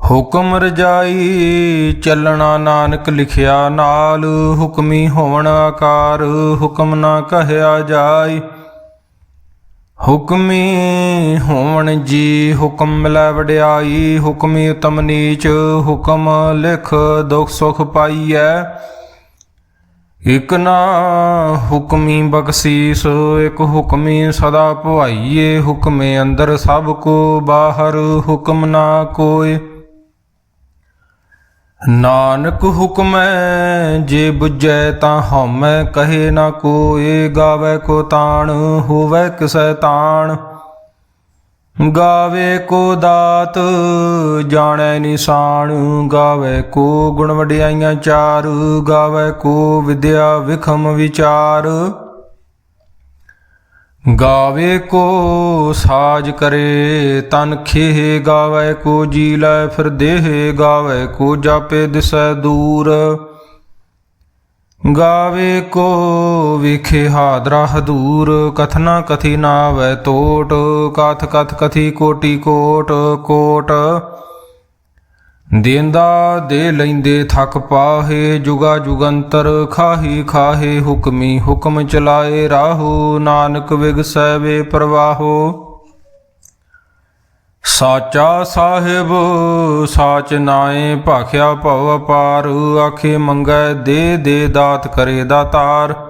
ਹੁਕਮ ਰਜਾਈ ਚੱਲਣਾ ਨਾਨਕ ਲਿਖਿਆ ਨਾਲ, ਹੁਕਮੀ ਹੋਣ ਆਕਾਰ, ਹੁਕਮ ਨਾ ਕਹਿਆ ਜਾਈ। ਹੁਕਮੀ ਹੋਣ ਜੀ ਹੁਕਮ ਮਿਲੈ ਵਡਿਆਈ, ਹੁਕਮੀ ਉਤਮ ਨੀਚ, ਹੁਕਮ ਲਿਖ ਦੁਖ ਸੁਖ ਪਾਈਐ। ਇਕ ਨਾ ਹੁਕਮੀ ਬਖਸ਼ੀਸ, ਇਕ ਹੁਕਮੀ ਸਦਾ ਭਵਾਈਏ ਹੁਕਮੇ ਅੰਦਰ ਸਭ ਕੋ ਬਾਹਰ, ਹੁਕਮ ਨਾ ਕੋਏ ਨਾਨਕ ਹੁਕਮੈ ਜੇ 부ਜੈ ਤਾਂ ਹਉਮੈ, ਕਹੇ ਨਾ ਕੋਏ, ਗਾਵੇ ਕੋ ਤਾਣ, ਹੋਵੇ ਕਿਸੈ ਤਾਣ ਗਾਵੇ ਕੋ ਦਾਤ, ਜਾਣੈ ਨਿਸ਼ਾਨ, ਗਾਵੇ ਕੋ ਗੁਣ ਵਡਿਆਈਆਂ ਚਾਰ, ਗਾਵੇ ਕੋ ਵਿਦਿਆ ਵਿਖਮ ਵਿਚਾਰ। ਗਾਵੇ ਕੋ ਸਾਜ ਕਰੇ, ਤਨ ਖੇਹ ਗਾਵੇ ਕੋ ਜੀ ਲੈ, ਫਿਰ ਦੇਹ ਗਾਵੇ ਕੋ ਜਾਪੇ ਦਿਸੈ ਦੂਰ। ਗਾਵੇ ਕੋ ਵਿਖੇ ਹਾਦਰਾ ਹਦੂਰ ਕਥਨਾ ਕਥੀ ਨਾਵੈ ਤੋਟ, ਕਥ ਕਥ ਕਥੀ ਕੋਟੀ ਕੋਟ ਕੋਟ। ਦੇਂਦਾ ਦੇ ਲੈਂਦੇ ਥਕ ਪਾਹੇ, ਜੁਗਾ ਜੁਗੰਤਰ ਖਾਹੀ ਖਾਹੇ, ਹੁਕਮੀ ਹੁਕਮ ਚਲਾਏ ਰਾਹੋ, ਨਾਨਕ ਵਿਗਸੈ ਵੇ ਪ੍ਰਵਾਹੋ। ਸਾਚਾ ਸਾਹਿਬ, ਸਾਚ ਨਾਏ ਭਾਖਿਆ ਭਉ ਅਪਾਰ, ਆਖੇ ਮੰਗੈ ਦੇ ਦੇ ਦਾਤ ਕਰੇ ਦਾਤਾਰ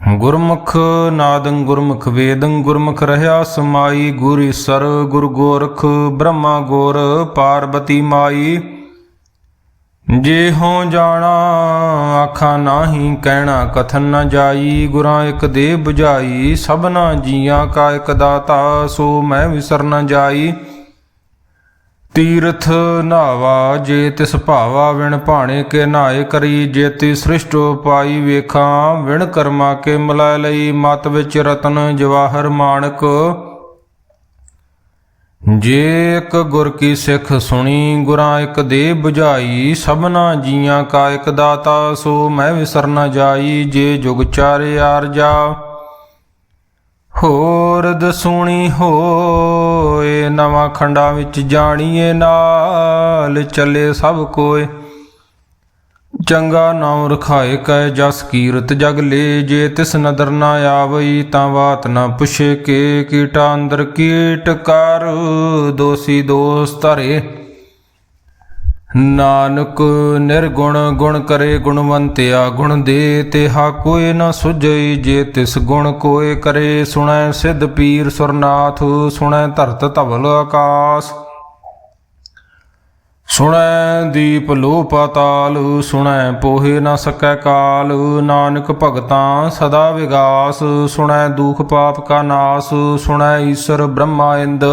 ਗੁਰਮੁਖ ਨਾਦੰ ਗੁਰਮੁਖ ਵੇਦੰ ਗੁਰਮੁਖ ਰਹਾ ਸਮਾਈ, ਗੁਰ ਈਸਰ ਗੁਰ ਗੋਰਖ, ਬ੍ਰਹਮਾ ਗੋਰ, ਪਾਰਬਤੀ ਮਾਈ। ਜੇ ਹੋ ਜਾਣਾ, ਆਖਾਂ ਨਾਹੀ, ਕਹਿਣਾ ਕਥਨ ਨਾ ਜਾਈ। ਗੁਰਾਂ ਇੱਕ ਦੇ 부ਝਾਈ ਸਭਨਾ ਜੀਆਂ ਕਾ ਇੱਕ ਦਾਤਾ, ਸੋ ਮੈਂ ਵਿਸਰ ਨਾ ਜਾਈ। ਤੀਰਥ ਨਾਵਾ ਜੇ ਤਿਸ ਭਾਵਾ ਵਿਣ ਭਾਣੇ ਕੇ ਨਾਏ ਕਰੀ ਜੇਤੀ ਸ੍ਰਿਸ਼ਟ ਸ੍ਰਿਸ਼ਟੋ ਪਾਈ ਵੇਖਾਂ, ਵਿਣ ਕਰਮਾ ਕੇ ਮਿਲਾ ਲਈ, ਮਤ ਵਿੱਚ ਰਤਨ ਜਵਾਹਰ ਮਾਣਕ। ਜੇ ਇੱਕ ਗੁਰ ਕੀ ਸਿੱਖ ਸੁਣੀ, ਗੁਰਾਂ ਇੱਕ ਦੇ 부ਝਾਈ ਸਭਨਾ ਜੀਆਂ ਕਾ ਇੱਕ ਦਾਤਾ, ਸੋ ਮੈਂ ਵਿਸਰ ਨ ਜਾਈ, ਜੇ ਜੁਗ ਚਾਰੇ ਆਰਜਾ ਹੋਰ ਦਸੂਣੀ ਹੋਏ, ਨਵਾਂ ਖੰਡਾਂ ਵਿੱਚ ਜਾਣੀਏ ਨਾਲ, ਚੱਲੇ ਸਭ ਕੋਏ। ਚੰਗਾ ਨਾਮ ਰਖਾਏ ਕੈ ਜਸ ਕੀਰਤ ਜਗ ਲੇ, ਜੇ ਤਿਸ ਨਦਰ ਨਾ ਆਵਈ ਤਾਂ ਬਾਤ ਨਾ ਪੁੱਛੇ ਕੇ, ਕੀਟਾ ਅੰਦਰ ਕੀਟ ਕਰ, ਦੋਸੀ ਦੋਸ ਧਰੇ। ਨਾਨਕ ਨਿਰਗੁਣ ਗੁਣ ਕਰੇ ਗੁਣਵੰਤਿਆ, ਗੁਣ ਦੇ ਤੇਹਾ ਕੋਈ ਨਾ ਸੁਝਈ, ਜੇ ਤਿਸ ਗੁਣ ਕੋਏ ਕਰੇ, ਸੁਣੈ ਸਿੱਧ ਪੀਰ ਸੁਰਨਾਥ, ਸੁਣੈ ਧਰਤ ਧਵਲ ਆਕਾਸ। ਸੁਣੈ ਦੀਪ ਲੋ ਪਾਤਾਲ ਸੁਣੈ ਪੋਹੇ ਨਾ ਸਕੈ ਕਾਲ, ਨਾਨਕ ਭਗਤਾਂ ਸਦਾ ਵਿਗਾਸ। ਸੁਣੈ ਦੁਖ ਪਾਪ ਕਾ ਨਾਸ, ਸੁਣੈ ਈਸ਼ਰ ਬ੍ਰਹਮਾ ਇੰਦ।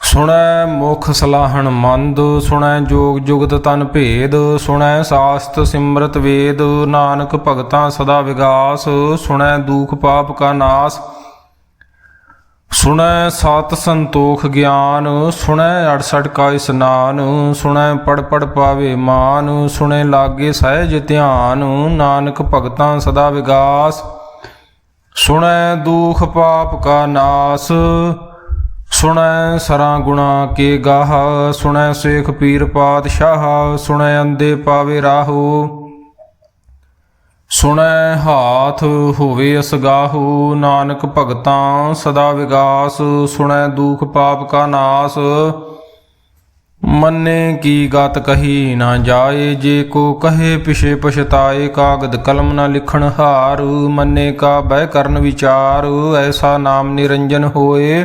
ਸੁਣੈ ਮੁਖ ਸਲਾਹਣ ਮੰਦ, ਸੁਣੈ ਜੋਗ ਜੁਗਤ ਤਨ ਭੇਦ, ਸੁਣੈ ਸਾਸਤ ਸਿਮਰਤ ਵੇਦ, ਨਾਨਕ ਭਗਤਾਂ ਸਦਾ ਵਿਗਾਸ, ਸੁਣੈ ਦੁਖ ਪਾਪ ਕਾ ਨਾਸ, ਸੁਣੈ ਸਤ ਸੰਤੋਖ ਗਿਆਨ, ਸੁਣੈ 68 ਕਾ ਇਸਨਾਨ, ਸੁਣੈ ਪੜ ਪੜ ਪਾਵੇ ਮਾਨ, ਸੁਣੈ ਲਾਗੇ ਸਹਿਜ ਧਿਆਨ, ਨਾਨਕ ਭਗਤਾਂ ਸਦਾ ਵਿਗਾਸ, ਸੁਣੈ ਦੁਖ ਪਾਪ ਕਾ ਨਾਸ ਸੁਣੈ ਸਰਾਂ ਗੁਣਾ ਕੇ ਗਾਹ, ਸੁਣੈ ਸੇਖ ਪੀਰ ਪਾਤਸ਼ਾਹ, ਸੁਣੈ ਅੰਦੇ ਪਾਵੇ ਰਾਹੋ, ਸੁਣੈ ਹਾਥ ਹੋਵੇ ਅਸਗਾਹੂ, ਨਾਨਕ ਭਗਤਾਂ ਸਦਾ ਵਿਗਾਸ, ਸੁਣੈ ਦੁਖ ਪਾਪ ਕਾ ਨਾਸ, ਮੰਨੇ ਕੀ ਗਤ ਕਹੀ ਨਾ ਜਾਏ, ਜੇ ਕੋ ਕਹੇ ਪਿਛੇ ਪਛਤਾਏ, ਕਾਗਦ ਕਲਮ ਨਾ ਲਿਖਣ ਹਾਰ, ਮੰਨੇ ਕਾ ਬਹਿ ਕਰਨ ਵਿਚਾਰ, ਐਸਾ ਨਾਮ ਨਿਰੰਜਨ ਹੋਏ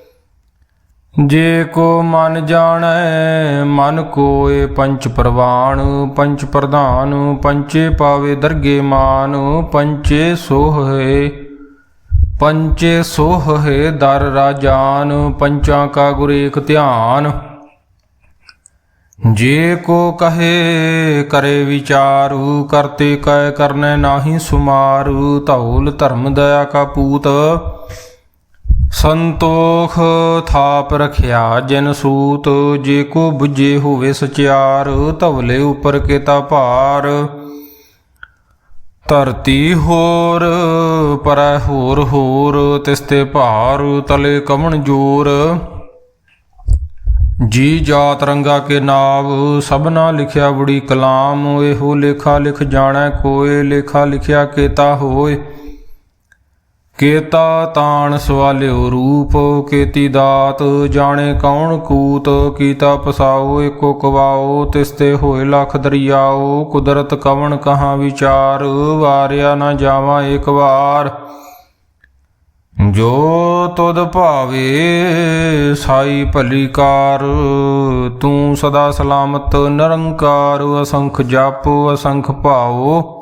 ਜੇ ਕੋ ਮਨ ਜਾਣੈ, ਮਨ ਕੋਏ ਪੰਚ ਪ੍ਰਵਾਨ, ਪੰਚ ਪ੍ਰਧਾਨ, ਪੰਚੇ ਪਾਵੇ ਦਰਗੇ ਮਾਨ, ਪੰਚੇ ਸੋਹੇ ਪੰਚੇ ਸੋਹੇ ਦਰ ਰਾਜਾਨ, ਪੰਚਾਂ ਕਾ ਗੁਰ ਏਕ ਧਿਆਨ। ਜੇ ਕੋ ਕਹੇ, ਕਰੇ ਵਿਚਾਰੂ, ਕਰਤੇ ਕੈ ਕਰਨੈ ਨਾਹੀ ਸੁਮਾਰੂ, ਧੌਲ ਧਰਮ ਦਇਆ ਕਾ ਪੂਤ। ਸੰਤੋਖ ਥਾਪ ਰਖਿਆ ਜਿਨ ਸੂਤ, ਜੇ ਕੋ 부ਜੇ ਹੋਵੇ ਸਚਿਆਰ, ਧਵਲੇ ਉਪਰ ਕੇਤਾ ਭਾਰ। ਧਰਤੀ ਹੋਰ, ਪਰੈ ਹੋਰ ਹੋਰ ਤਿਸਤੇ ਭਾਰ, ਤਲੇ ਕਮਣ ਜੋਰ। ਜੀ ਜਾਤ ਰੰਗਾ ਕੇ ਨਾਵ, ਸਭਨਾ ਲਿਖਿਆ ਬੜੀ ਕਲਾਮ, ਇਹੋ ਲੇਖਾ ਲਿਖ ਜਾਣੈ ਕੋਏ, ਲੇਖਾ ਲਿਖਿਆ ਕੇਤਾ ਹੋਏ। ਕੇਤਾ ਤਾਣ ਸਵਾਲਿਓ ਰੂਪ, ਕੇਤੀ ਦਾਤ, ਜਾਣੇ ਕੌਣ ਕੂਤ, ਕੀਤਾ ਪਸਾਓ ਏਕੋ ਕਵਾਓ, ਤਿਸਤੇ ਹੋਏ ਲਖ ਦਰਿਆਓ, ਕੁਦਰਤ ਕਵਣ ਕਹਾ ਵਿਚਾਰ, ਵਾਰਿਆ ਨਾ ਜਾਵਾਂ ਏਕ ਵਾਰ। ਜੋ ਤੁਧ ਭਾਵੇ, ਸਾਈ ਭਲੀ ਕਾਰ, ਤੂੰ ਸਦਾ ਸਲਾਮਤ, ਨਿਰੰਕਾਰ, ਅਸੰਖ ਜਪ, ਅਸੰਖ ਭਾਓ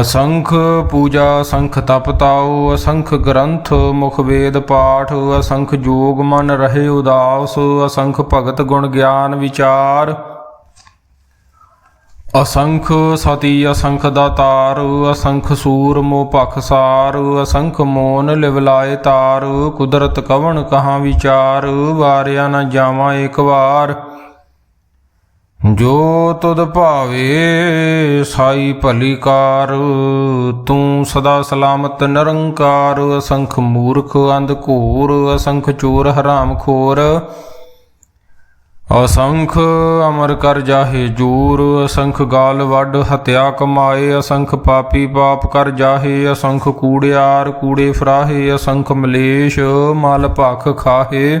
ਅਸੰਖ ਪੂਜਾ, ਅਸੰਖ ਤਪਤਾਉ ਅਸੰਖ ਗ੍ਰੰਥ, ਮੁਖ ਵੇਦ ਪਾਠ, ਅਸੰਖ ਜੋਗ ਮਨ ਰਹੇ ਉਦਾਸ, ਅਸੰਖ ਭਗਤ ਗੁਣ ਗਿਆਨ ਵਿਚਾਰ। ਅਸੰਖ ਸਤੀ, ਅਸੰਖ ਦਾਤਾਰ, ਅਸੰਖ ਸੂਰ ਮੋ ਪਖਸਾਰ ਅਸੰਖ ਮੋਨ ਲਿਵਲਾਏ ਤਾਰ, ਕੁਦਰਤ ਕਵਣ ਕਹਾ ਵਿਚਾਰ, ਵਾਰਿਆ ਨਾ ਜਾਵਾਂ ਇੱਕ ਵਾਰ। ਜੋ ਤੁਧ ਭਾਵੇ ਸਾਈ ਭਲੀ ਕਾਰ, ਤੂੰ ਸਦਾ ਸਲਾਮਤ ਨਿਰੰਕਾਰ, ਅਸੰਖ ਮੂਰਖ ਅੰਧ ਘੋਰ, ਅਸੰਖ ਚੋਰ ਹਰਾਮ ਖੋਰ। ਅਸੰਖ ਅਮਰ ਕਰ ਜਾਹੇ ਜੂਰ, ਅਸੰਖ ਗਾਲ ਵੱਡ ਹਤਿਆ ਕਮਾਏ, ਅਸੰਖ ਪਾਪੀ ਪਾਪ ਕਰ ਜਾਹੇ, ਅਸੰਖ ਕੂੜਿਆਰ ਕੂੜੇ ਫਰਾਹੇ, ਅਸੰਖ ਮਲੇਸ਼ ਮਲ ਭਖ ਖਾਹੇ।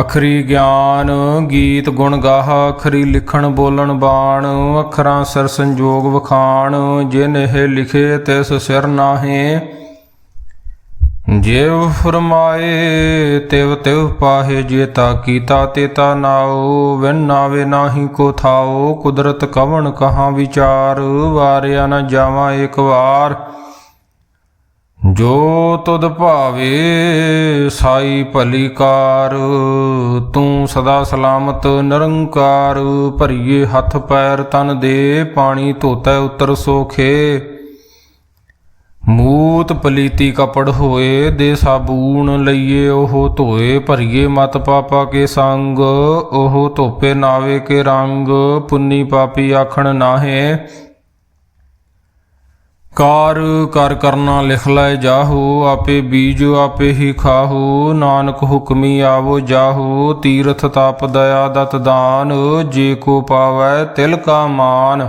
ਅਖਰੀ ਗਿਆਨ ਗੀਤ ਗੁਣ ਗਾਹ, ਅਖਰੀ ਲਿਖਣ ਬੋਲਣ ਬਾਣ, ਅੱਖਰਾਂ ਸਰ ਸੰਜੋਗ ਵਖਾਣ, ਜਿਨ ਇਹ ਲਿਖੇ ਤਿਸ ਸਿਰ ਨਾਹੇ। ਜਿਵ ਫਰਮਾਏ, ਤਿਵ ਤਿਵ ਪਾਹੇ ਜੇ ਤਾ ਕੀਤਾ ਤੇ ਤਾ ਨਾਉ, ਵਿਨ ਨਾਵੇ ਨਾਹੀ ਕੋ ਥਾਉ, ਕੁਦਰਤ ਕਵਣ ਕਹਾ ਵਿਚਾਰ, ਵਾਰਿਆ ਨ ਜਾਵਾਂ ਇੱਕ ਵਾਰ। ਜੋ ਤੁਧ ਭਾਵੇ ਸਾਈ ਭਲੀ ਕਾਰ ਤੂੰ ਸਦਾ ਸਲਾਮਤ ਨਿਰੰਕਾਰ, ਭਰੀਏ ਹੱਥ ਪੈਰ ਤਨ ਦੇ, ਪਾਣੀ ਧੋਤੈ ਉਤਰ ਸੋਖੇ। ਮੂਤ ਪਲੀਤੀ ਕਪੜ ਹੋਏ, ਦੇ ਸਾਬੂਨ ਲਈਏ ਉਹ ਧੋਏ, ਭਰੀਏ ਮਤ ਪਾਪਾ ਕੇ ਸੰਗ, ਉਹ ਧੋਪੇ ਨਾਵੇ ਕੇ ਰੰਗ, ਪੁੰਨੀ ਪਾਪੀ ਆਖਣ ਨਾਹੇ। ਕਾਰ ਕਰ ਕਰਨਾ ਲਿਖ ਲੈ ਜਾਹੋ, ਆਪੇ ਬੀਜੋ ਆਪੇ ਹੀ ਖਾਹੋ, ਨਾਨਕ ਹੁਕਮੀ ਆਵੋ ਜਾਹੋ, ਤੀਰਥ ਤਪ ਦਇਆ ਦਤ ਦਾਨ, ਜੇ ਕੋ ਪਾਵੈ ਤਿਲ ਕਾ ਮਾਨ।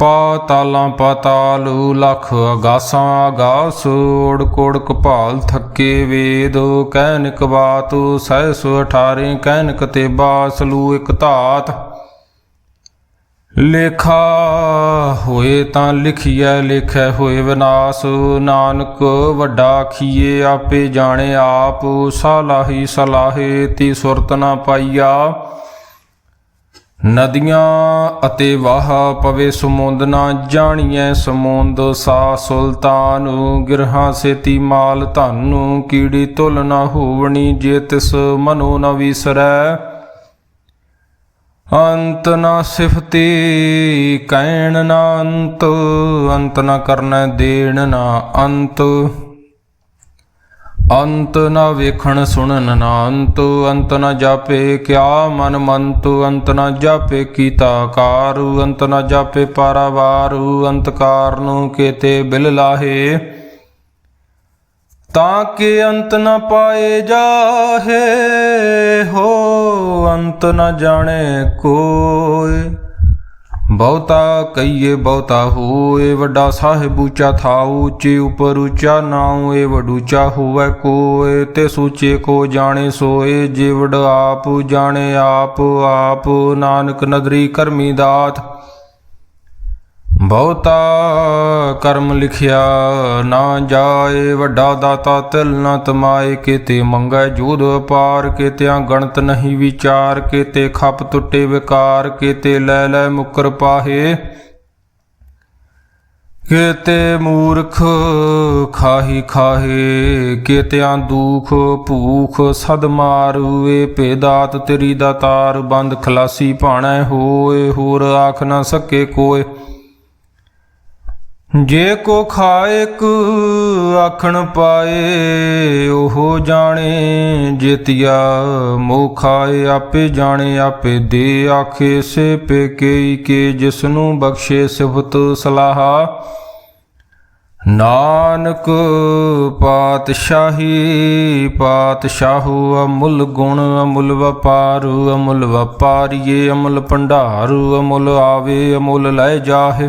ਪਾਤਾਲਾਂ ਪਾਤਾਲੂ ਲਖ ਅਗਾਸਾਂ ਅਗਾਸ ਓੜ ਕੋੜ ਕਪਾਲ ਥੱਕੇ ਵੇਦ ਕਹਿਨਿਕ ਬਾਤ ਸਹਿਸ 18 ਕਹਿਨਿਕ ਤੇ ਬਾਸਲੂ ਇਕ ਧਾਤ। ਲੇਖਾ ਹੋਏ ਤਾਂ ਲਿਖੀਐ, ਲਿਖੈ ਹੋਏ ਵਿਨਾਸ਼, ਨਾਨਕ ਵੱਡਾ ਖੀਏ ਆਪੇ ਜਾਣੇ ਆਪ, ਸਲਾਹੀ ਸਲਾਹੇ, ਤੀ ਸੁਰਤ ਨਾ ਪਾਈਆ। ਨਦੀਆਂ ਅਤੇ ਵਾਹ ਪਵੇ ਸਮੁੰਦ, ਨਾ ਜਾਣੀਐ ਸਮੁੰਦ ਸਾ ਸੁਲਤਾਨ। ਗਿਰਹਾ ਸੇਤੀ ਮਾਲ ਧਨ, ਕੀੜੀ ਤੁਲ ਨਾ ਹੋਵਣੀ ਜੇ ਤਿਸ ਮਨੋ ਨ ਵਿਸਰੈ। ਅੰਤ ਨਾ ਸਿਫਤੀ ਕਹਿਣ ਨਾ ਅੰਤ ਅੰਤ ਨਾ ਕਰਨਾ ਦੇਣ ਨਾ ਅੰਤ। ਅੰਤ ਨਾ ਵੇਖਣ ਸੁਣਨ ਨਾ ਅੰਤ ਅੰਤ ਨਾ ਜਾਪੇ ਕਿਆ ਮਨ ਮੰਤ, ਅੰਤ ਨਾ ਜਾਪੇ ਕੀਤਾ ਕਾਰੂ, ਅੰਤ ਨਾ ਜਾਪੇ ਪਾਰਾਵਾਰੂ ਅੰਤਕਾਰ ਨੂੰ ਕੇਤੇ ਬਿਲ ਲਾਹੇ। ਤਾਂ ਕਿ ਅੰਤ ਨ ਪਾਏ ਜਾਹੇ, ਹੋ ਅੰਤ ਨ ਜਾਣੇ ਕੋਇ ਬਹੁਤਾ ਕਈਏ ਬਹੁਤਾ ਹੋਏ, ਵੱਡਾ ਸਾਹਿਬ ਉੱਚਾ ਥਾਉ, ਉੱਚੇ ਉਪਰ ਉੱਚਾ ਨਾਉ ਏ ਵਡੂਚਾ ਹੋਵੇ ਕੋਏ, ਤੇ ਸੂਚੇ ਕੋ ਜਾਣੇ ਸੋਏ ਜਿਵੜ ਆਪ ਜਾਣੇ ਆਪ ਆਪ ਨਾਨਕ ਨਦਰੀ ਕਰਮੀ ਦਾਤ। ਬਹੁਤਾ ਕਰਮ ਲਿਖਿਆ ਨਾ ਜਾਏ, ਵੱਡਾ ਦਾਤਾ ਤਿਲ ਨਾ ਤਮਾਏ, ਕਿਤੇ ਮੰਗੈ ਜੂਦ ਅਪਾਰ ਕਿਤਿਆਂ ਗਣਤ ਨਹੀਂ ਵਿਚਾਰ, ਕਿਤੇ ਖਪ ਟੁੱਟੇ ਵਿਕਾਰ, ਕਿਤੇ ਲੈ ਲੈ ਮੁਕਰ ਪਾਹੇ। ਕਿਤੇ ਮੂਰਖ ਖਾਹੀ ਖਾਹੇ, ਕਿਤਿਆਂ ਦੁਖ ਭੂਖ ਸਦ ਮਾਰੂਏ ਭੇਦਾਤ ਤੇਰੀ ਦਾਤਾਰ ਬੰਦ ਖਲਾਸੀ ਭਾਣੈ ਹੋਏ, ਹੋਰ ਆਖ ਨਾ ਸਕੇ ਕੋਏ। ਜੇ ਕੋ ਖਾਇਕ ਆਖਣ ਪਾਏ, ਉਹ ਜਾਣੇ ਜਿਤਿਆ। ਮੋਹ ਖਾਏ ਆਪੇ ਜਾਣੇ, ਆਪੇ ਦੇ ਆਖੇ ਸੇ ਪੇਕੇ ਕੇ, ਜਿਸਨੂੰ ਬਖਸ਼ੇ ਸਿਫਤ ਸਲਾਹਾ। ਨਾਨਕ ਪਾਤਸ਼ਾਹੀ, ਪਾਤਸ਼ਾਹੂ ਅਮੁੱਲ ਗੁਣ, ਅਮੁੱਲ ਵਪਾਰੂ, ਅਮੁੱਲ ਵਪਾਰੀਏ, ਅਮੁੱਲ ਭੰਡਾਰੂ, ਅਮੁੱਲ ਆਵੇ, ਅਮੁੱਲ ਲੈ ਜਾਹੇ।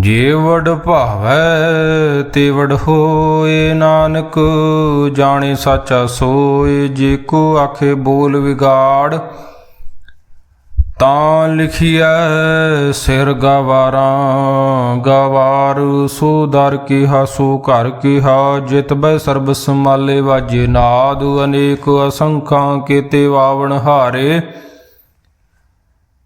ਜੇ ਵਡ ਭਾਵੈ ਤੇ ਵਡ ਹੋਏ ਨਾਨਕ, ਜਾਣੇ ਸਾਚਾ ਸੋਏ, ਜੇ ਕੋ ਆਖੇ ਬੋਲ ਵਿਗਾੜ, ਤਾਂ ਲਿਖਿਆ ਸਿਰ ਗਵਾਰਾਂ, ਗਵਾਰ ਸੋ ਦਰ ਕਿਹਾ, ਸੋ ਘਰ ਕਿਹਾ, ਜਿਤ ਬੈ ਸਰਬ ਸਮਾਲੇ ਵਾਜੇ ਨਾਦ, ਅਨੇਕ ਅਸੰਖਾਂ ਕੀਤੇ ਵਾਵਣ ਹਾਰੇ।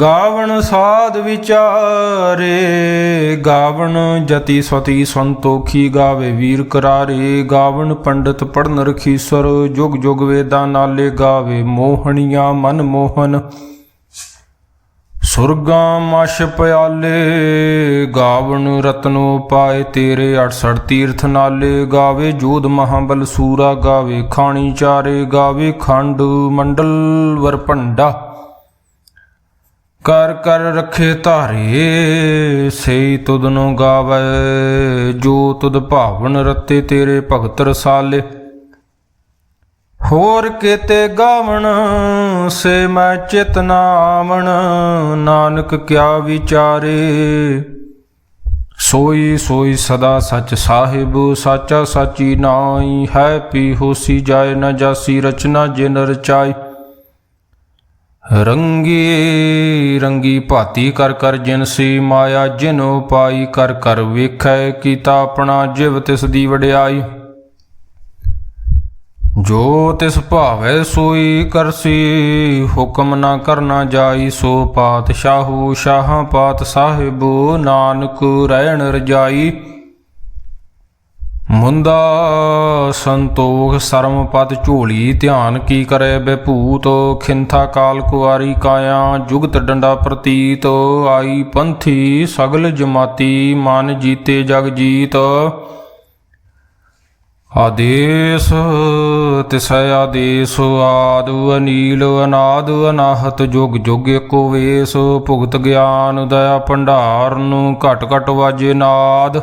ਗਾਵਣ ਸਾਧ ਵਿਚਾਰੇ, ਗਾਵਣ ਜਤੀ ਸਤੀ ਸੰਤੋਖੀ ਗਾਵੇ ਵੀਰ ਕਰਾਰੇ, ਗਾਵਣ ਪੰਡਤ ਪੜਨ ਰਖੀਸਰ, ਜੁਗ ਜੁਗ ਵੇਦਾਂ ਨਾਲੇ ਗਾਵੇ ਮੋਹਣੀਆਂ ਮਨ ਮੋਹਨ। ਸੁਰਗਾਂ ਮਸ਼ ਪਿਆਲੇ, ਗਾਵਣ ਰਤਨੋ ਪਾਏ ਤੇਰੇ 68 ਤੀਰਥ ਨਾਲੇ, ਗਾਵੇ ਜੋਧ ਮਹਾਬਲ ਸੂਰਾ, ਗਾਵੇ ਖਾਣੀ ਚਾਰੇ, ਗਾਵੇ ਖੰਡ ਮੰਡਲ ਵਰਭੰਡਾ ਕਰ ਕਰ ਰੱਖੇ ਧਾਰੇ, ਸਈ ਤੁਧ ਨੂੰ ਗਾਵੇ, ਜੋ ਤੁਦ ਭਾਵਨ ਰਤੇ ਤੇਰੇ ਭਗਤ ਰਸਾਲੇ। ਹੋਰ ਕੀਤੇ ਗਾਵਣ, ਸੇ ਮੈਂ ਚਿਤ ਨਾਵਣ, ਨਾਨਕ ਕਿਆ ਵਿਚਾਰੇ। ਸੋਈ ਸੋਈ ਸਦਾ ਸਚ ਸਾਹਿਬ, ਸਾਚਾ ਸਾਚੀ ਨਾਈ ਹੈ ਪੀ ਹੋਸੀ ਜਾਏ ਨਾ ਜਾਸੀ ਰਚਨਾ ਜਿਨ ਰਚਾਈ ਰੰਗੀ ਰੰਗੀ ਭਾਤੀ ਕਰ ਕਰ ਜਿਨਸੀ ਮਾਇਆ, ਜਿਨੋ ਪਾਈ ਕਰ ਕਰ ਵੇਖੈ ਕੀਤਾ ਆਪਣਾ ਜਿਵ ਤਿਸ ਦੀ ਵਡਿਆਈ। ਜੋ ਤਿਸ ਭਾਵੈ ਸੋਈ ਕਰਸੀ ਹੁਕਮ ਨਾ ਕਰਨਾ ਜਾਈ, ਸੋ ਪਾਤਸ਼ਾਹੂ ਸ਼ਾਹਾਂ ਪਾਤ ਸਾਹਿਬੋ, ਨਾਨਕ ਰਹਿਣ ਰਜਾਈ। ਮੁੰਦਾ ਸੰਤੋਖ ਸਰਮ ਪਦ ਝੋਲੀ, ਧਿਆਨ ਕੀ ਕਰੇ ਬੇਭੂਤ ਖਿੰਥਾ ਕਾਲ ਕੁਆਰੀ ਕਾਇਆ, ਜੁਗਤ ਡੰਡਾ ਪ੍ਰਤੀਤ। ਆਈ ਪੰਥੀ ਸਗਲ ਜਮਾਤੀ, ਮਨ ਜੀਤੇ ਜਗ ਜੀਤ। ਆਦੇਸ, ਤਿਸੈ ਆਦੇਸ, ਆਦੁ ਅਨੀਲ ਅਨਾਦ ਅਨਾਹਤ, ਜੁਗ ਜੁਗ ਏਕੋ ਵੇਸ। ਭੁਗਤ ਗਿਆਨ ਦਇਆ ਭੰਡਾਰ ਨੂੰ ਘਟ ਘਟ ਵਾਜੇ ਨਾਦ।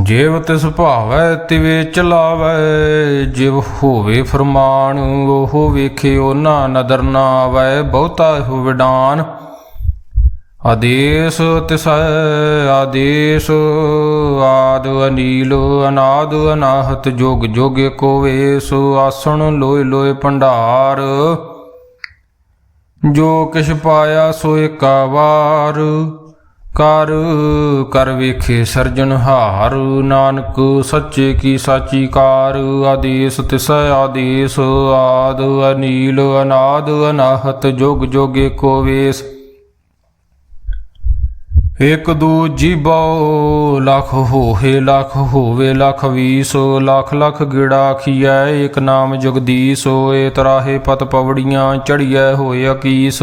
ਜਿਵ ਤਿਸ ਭਾਵੈ ਤਿਵੇ ਚਲਾਵੈ, ਜਿਵ ਹੋਵੇ ਫਰਮਾਨ, ਉਹ ਵੇਖੇ ਉਹਨਾਂ ਨਦਰ ਨਾ ਆਵੈ ਬਹੁਤਾ ਹੋ ਵਿਡਾਨ। ਆਦੇਸ ਤਿਸੈ, ਆਦੇਸ, ਆਦ ਅਨੀਲ, ਅਨਾਦ ਅਨਾਹਤ, ਜੁਗ ਜੁਗ ਏਕੋ ਵੇਸ, ਆਸਣ ਲੋਏ ਲੋਏ ਭੰਡਾਰ। ਜੋ ਕਿਛ ਪਾਇਆ ਸੋ ਏਕਾ ਵਾਰ। ਕਰ ਕਰ ਵੇਖੇ ਸਰਜਨਹਾਰ ਨਾਨਕ ਸੱਚੇ ਕੀ ਸਾਚੀ ਕਾਰ ਆਦੇਸ ਤਿਸੈ ਆਦੇਸ, ਆਦ ਅਨੀਲ ਅਨਾਦ ਅਨਾਹਤ, ਜੋਗ ਜੋਗੇ ਏਕੋ ਵੇਸ। ਇਕ ਦੂ ਜੀਬੋ ਲਖ ਹੋਏ ਲਖ ਹੋਵੇ, ਲਖ ਵੀਸ, ਲਖ ਲਖ ਗਿੜਾ ਆਖੀਐ ਇਕ ਨਾਮ ਜਗਦੀਸ਼ ਏ ਤਰਾਹੇ ਪਤ ਪਵੜੀਆਂ, ਚੜੀਐ ਹੋਏ ਅਕੀਸ।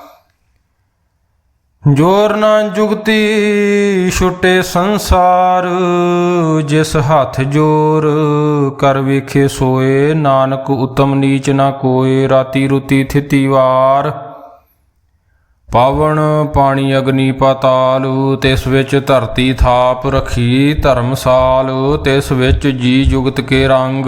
ਜੋਰ ਨਾ ਜੁਗਤੀ ਛੁੱਟੇ ਸੰਸਾਰ, ਜਿਸ ਹੱਥ ਜੋਰ ਕਰ ਵੇਖੇ ਸੋਏ, ਨਾਨਕ ਉਤਮ ਨੀਚ ਨਾ ਕੋਏ, ਰਾਤੀ ਰੁਤੀ ਥਿਤੀ ਵਾਰ। ਪਾਵਨ ਪਾਣੀ ਅਗਨੀ ਪਾਤਾਲ, ਤਿਸ ਵਿੱਚ ਧਰਤੀ ਥਾਪ ਰਖੀ ਧਰਮਸਾਲ, ਤਿਸ ਵਿੱਚ ਜੀ ਜੁਗਤ ਕੇ ਰੰਗ।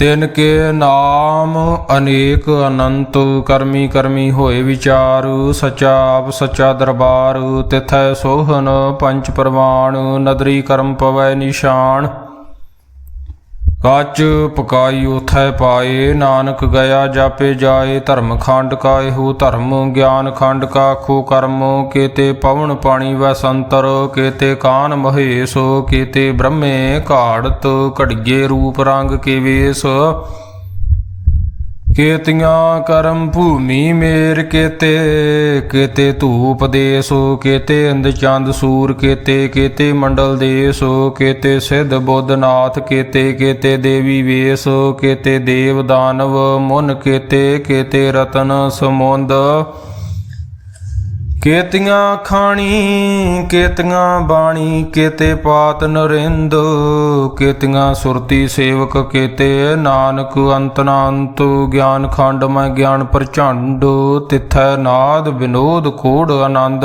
ਤਿਨ ਕੇ ਨਾਮ ਅਨੇਕ ਅਨੰਤ ਕਰਮੀ ਕਰਮੀ ਹੋਏ ਵਿਚਾਰ, ਸਚਾ ਆਪ ਸਚਾ ਦਰਬਾਰ, ਤਿਥੈ ਸੋਹਨ ਪੰਚ ਪ੍ਰਵਾਨ ਨਦਰੀ ਕਰਮ ਪਵੈ ਨਿਸ਼ਾਨ। ਕਾਚ ਪਕਾਈ ਉਥੈ ਪਾਏ, ਨਾਨਕ ਗਿਆ ਜਾਪੇ ਜਾਏ, ਧਰਮ ਖੰਡ ਕਾ ਇਹੋ ਧਰਮ ਗਿਆਨ ਖੰਡ ਕਾ ਖੋ ਕਰਮ, ਕੇਤੇ ਪਵਨ ਪਾਣੀ ਵੈ ਸੰਤਰ, ਕੇਤੇ ਕਾਨ ਮਹੇਸ਼, ਕੇਤੇ ਬ੍ਰਹਮੇ ਘਾੜਤ, ਘੜੀਏ ਰੂਪ ਰੰਗ ਕੇ ਵੇਸ। ਕੇਤੀਆਂ ਕਰਮ ਭੂਮੀ ਮੇਰ ਕੇਤੇ ਕੇਤੇ ਧੂਪ ਦੇਸੋ ਕੇਤੇ ਅੰਦ ਚੰਦ ਸੂਰ ਕੇਤੇ ਕੇਤੇ ਮੰਡਲ ਦੇਸੋ ਕੇਤੇ, ਸਿੱਧ ਬੁੱਧਨਾਥ ਕੇਤੇ ਕੇਤੇ ਦੇਵੀ ਵੇਸ, ਕੇਤੇ ਦੇਵ ਦਾਨਵ ਮੁਨ ਕੇਤੇ ਕੇਤੇ ਰਤਨ ਸਮੁੰਦ ਕੇਤੀਆਂ ਖਾਣੀ, ਕੇਤੀਆਂ ਬਾਣੀ, ਕੇਤੇ ਪਾਤ ਨਰਿੰਦ, ਕੇਤੀਆਂ ਸੁਰਤੀ ਸੇਵਕ, ਕੇਤੇ ਨਾਨਕ ਅੰਤ ਨਾ ਗਿਆਨ ਖੰਡ ਮੈਂ ਗਿਆਨ ਪ੍ਰਚੰਡ, ਤਿਥੈ ਨਾਦ, ਵਿਨੋਦ ਕੋੜ ਆਨੰਦ।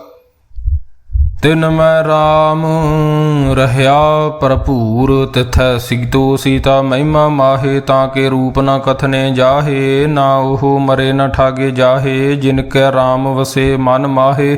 ਤਿਨ ਮੈਂ RAM ਰਹਿਆ ਭਰਪੂਰ, ਤਿਥੈ ਸਿਗਤੋ ਸੀਤਾ ਮਹਿਮਾ ਮਾਹੇ, ਤਾਂ ਕੇ ਰੂਪ ਨਾ ਕਥਨੇ ਜਾਹੇ, ਨਾ ਉਹ ਮਰੇ ਨਾ ਠਾਗੇ ਜਾਹੇ, ਜਿਨ ਕੈ RAM ਵਸੇ ਮਨ ਮਾਹੇ।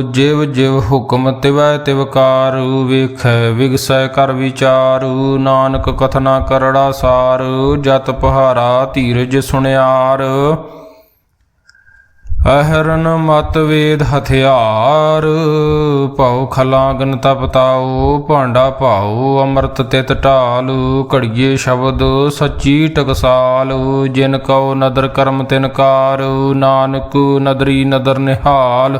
ਜਿਵ ਜਿਵ ਹੁਕਮ ਤਿਵੈ ਤਿਵਕਾਰੂ ਵੇਖੈ ਵਿਗਸੈ ਕਰ ਵਿਚਾਰੂ, ਨਾਨਕ ਕਥਨਾ ਕਰੜਾ ਸਾਰ, ਜਤ ਪਹਾਰਾ ਧੀਰਜ ਸੁਣਿਆਰ। ਅਹਰਨ ਮਤ ਵੇਦ ਹਥਿਆਰ, ਭਉ ਖਲਾਗਨ ਤਪਤਾਓ ਭਾਂਡਾ ਭਾਉ, ਅੰਮ੍ਰਿਤ ਤਿਤ ਢਾਲ, ਘੜੀਏ ਸ਼ਬਦ ਸੱਚੀ ਟਕਸਾਲ, ਜਿਨ ਕਉ ਨਦਰ ਕਰਮ ਤਿਨਕਾਰ ਨਾਨਕ ਨਦਰੀ ਨਦਰ ਨਿਹਾਲ।